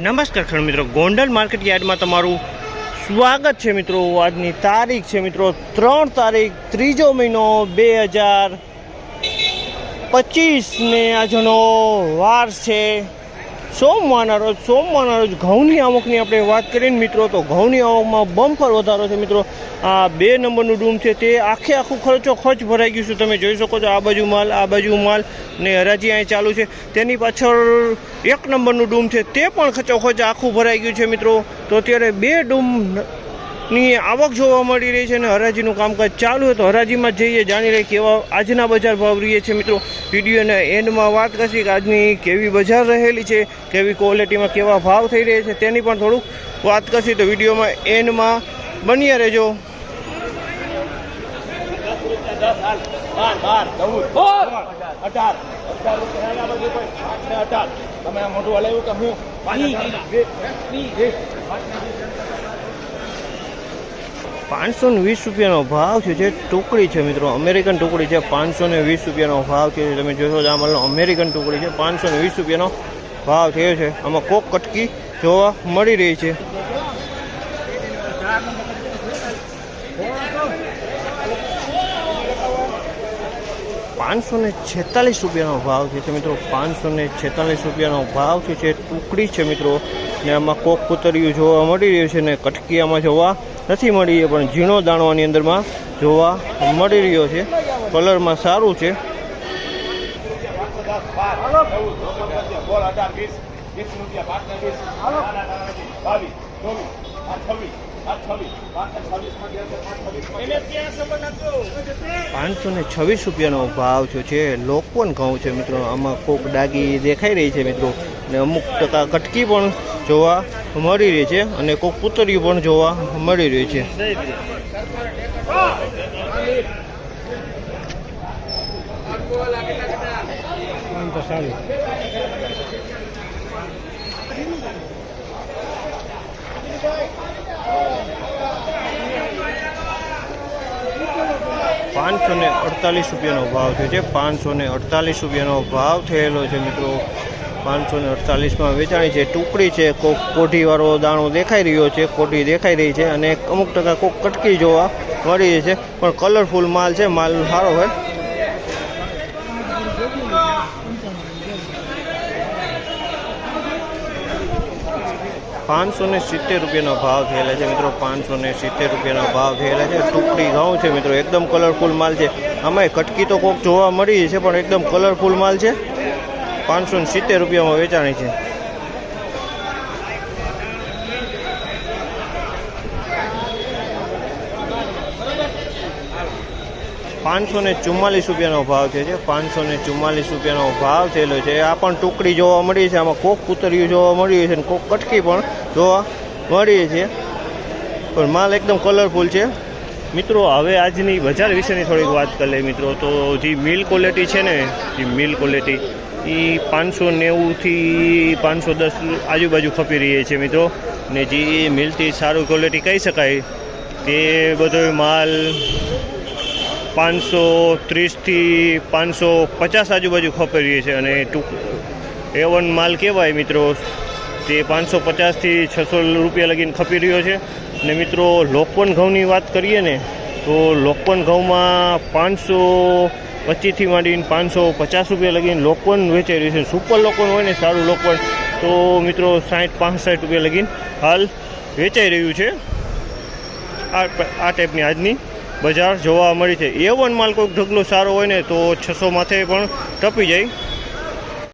નમસ્કાર ખેડૂત મિત્રો. ગોંડલ માર્કેટ યાર્ડમાં તમારું સ્વાગત છે મિત્રો. આજની તારીખ છે મિત્રો ત્રણ તારીખ, ત્રીજો મહિનો બે હજાર પચીસને આજનો વાર છે. સોમવારના રોજ સોમવારના રોજ ઘઉંની આવકની આપણે વાત કરીએ મિત્રો, તો ઘઉંની આવકમાં બમ્પર વધારો છે મિત્રો. આ બે નંબરનું ડૂમ છે, તે આખે આખું ખર્ચો ખર્ચ ભરાઈ ગયું છે. તમે જોઈ શકો છો, આ બાજુ માલ, આ બાજુ માલ ને હરાજી અહીં ચાલુ છે. તેની પાછળ એક નંબરનું ડૂમ છે, તે પણ ખર્ચ આખું ભરાઈ ગયું છે મિત્રો. તો અત્યારે બે ડૂમ ની આવક જોવા મળી રહી છે અને હરાજીનું કામકાજ ચાલુ હોય તો હરાજીમાં જઈએ જાણી રહી કેવા આજના બજાર ભાવ રહીએ છીએ મિત્રો વિડીયોના એન્ડમાં વાત કરશી કે આજની કેવી બજાર રહેલી છે કેવી ક્વોલિટીમાં કેવા ભાવ થઈ રહ્યા છે તેની પણ થોડુંક વાત કરશી તો વિડીયોમાં એન્ડમાં બન્યા રહેજો તમે આ મોઢું હલાવ્યું કે હું પાંચસો ને વીસ રૂપિયાનો ભાવ છે, જે ટુકડી છે મિત્રો. અમેરિકન ટુકડી છે પાંચસો ને વીસ રૂપિયાનો ભાવ છે. તમે જોશો તો આમાં અમેરિકન ટુકડી છે પાંચસો ને વીસ રૂપિયાનો ભાવ થયો છે. આમાં કોક કટકી જોવા મળી રહી છે. પાંચસો ને છેતાલીસ રૂપિયાનો ભાવ છે છે મિત્રો. પાંચસો ને છેતાલીસ રૂપિયાનો ભાવ છે, જે ટુકડી છે, મિત્રો. ને આમાં કોક કુતરિયું જોવા મળી રહ્યું છે ને કટકી આમાં જોવા નથી મળી રહી પણ ઝીણો દાણવાની અંદરમાં જોવા મળી રહ્યો છે. કલરમાં સારું છે. પાંચસો ને છવ્વીસ રૂપિયાનો ભાવ છે. જે લોકવન ઘઉં છે મિત્રો. આમાં કોક ડાગી દેખાઈ રહી છે મિત્રો. ને અમુક ટકા કટકી પણ જોવા મળી રહી છે અને કોક પુતરિયું પણ જોવા મળી રહી છે. પાંચસો ને અડતાલીસ રૂપિયાનો ભાવ થયો છે. પાંચસો ને અડતાલીસ રૂપિયાનો ભાવ થયેલો છે મિત્રો. પાંચસો ને અડતાલીસમાં વેચાણી છે. ટુકડી છે, કોક કોઠીવાળો દાણો દેખાઈ રહ્યો છે કોઠી દેખાઈ રહી છે અને અમુક ટકા કોક કટકી જોવા મળી છે. પણ કલરફુલ માલ છે, માલ સારો હોય. પાંચસો ને સિત્તેર રૂપિયાનો ભાવ થયેલા છે મિત્રો પાંચસો ને સિત્તેર રૂપિયાનો ભાવ થયેલા છે. ટુકડી ઘઉં છે મિત્રો, એકદમ કલરફુલ માલ છે. આમાંય કટકી તો કોક જોવા મળી છે, પણ એકદમ કલરફુલ માલ છે. પાંચસો સિત્તેર રૂપિયામાં વેચાણી છે. પાંચસો ને ચુમ્માલીસ રૂપિયાનો ભાવ છે. પાંચસો ને ચુમ્માલીસ રૂપિયાનો ભાવ થયેલો છે. આ પણ ટુકડી જોવા મળી છે. આમાં કોક કૂતરિયું જોવા મળ્યું છે અને કોક કટકી પણ જોવા મળી છે. પણ માલ એકદમ કલરફુલ છે. મિત્રો, હવે આજની બજાર વિશેની થોડીક વાત કરી લઈએ મિત્રો. તો જે મિલ ક્વોલિટી છે ને, જે મિલ ક્વોલિટી એ પાંચસો નેવુંથી પાંચસો દસ આજુબાજુ ખપી રહી છે મિત્રો. ને જે મિલથી સારું ક્વોલિટી કહી શકાય, તે બધો માલ પાંચસો ત્રીસથી પાંચસો પચાસ આજુબાજુ ખપી રહી છે. અને ટૂંક એ વન માલ કહેવાય મિત્રો, તે પાંચસો પચાસથી છસો રૂપિયા લગીને ખપી રહ્યો છે. ને મિત્રો, લોકવન ઘઉંની વાત કરીએ ને, તો લોકવન ઘઉંમાં પાંચસો પચીસથી માંડીને પાંચસો પચાસ રૂપિયા લગીને લોકવન વેચાઈ રહ્યું છે. સુપર લોકવન હોય ને, સારું લોકવન. તો મિત્રો, સાઠ પાંસઠ રૂપિયા લગીને હાલ વેચાઈ રહ્યું છે. આ આ ટાઈપની આજની બજાર જોવા મળી છે. એ વન માલ કોઈક ઢગલો સારો હોય ને, તો છસો માથે પણ ટપી જાય.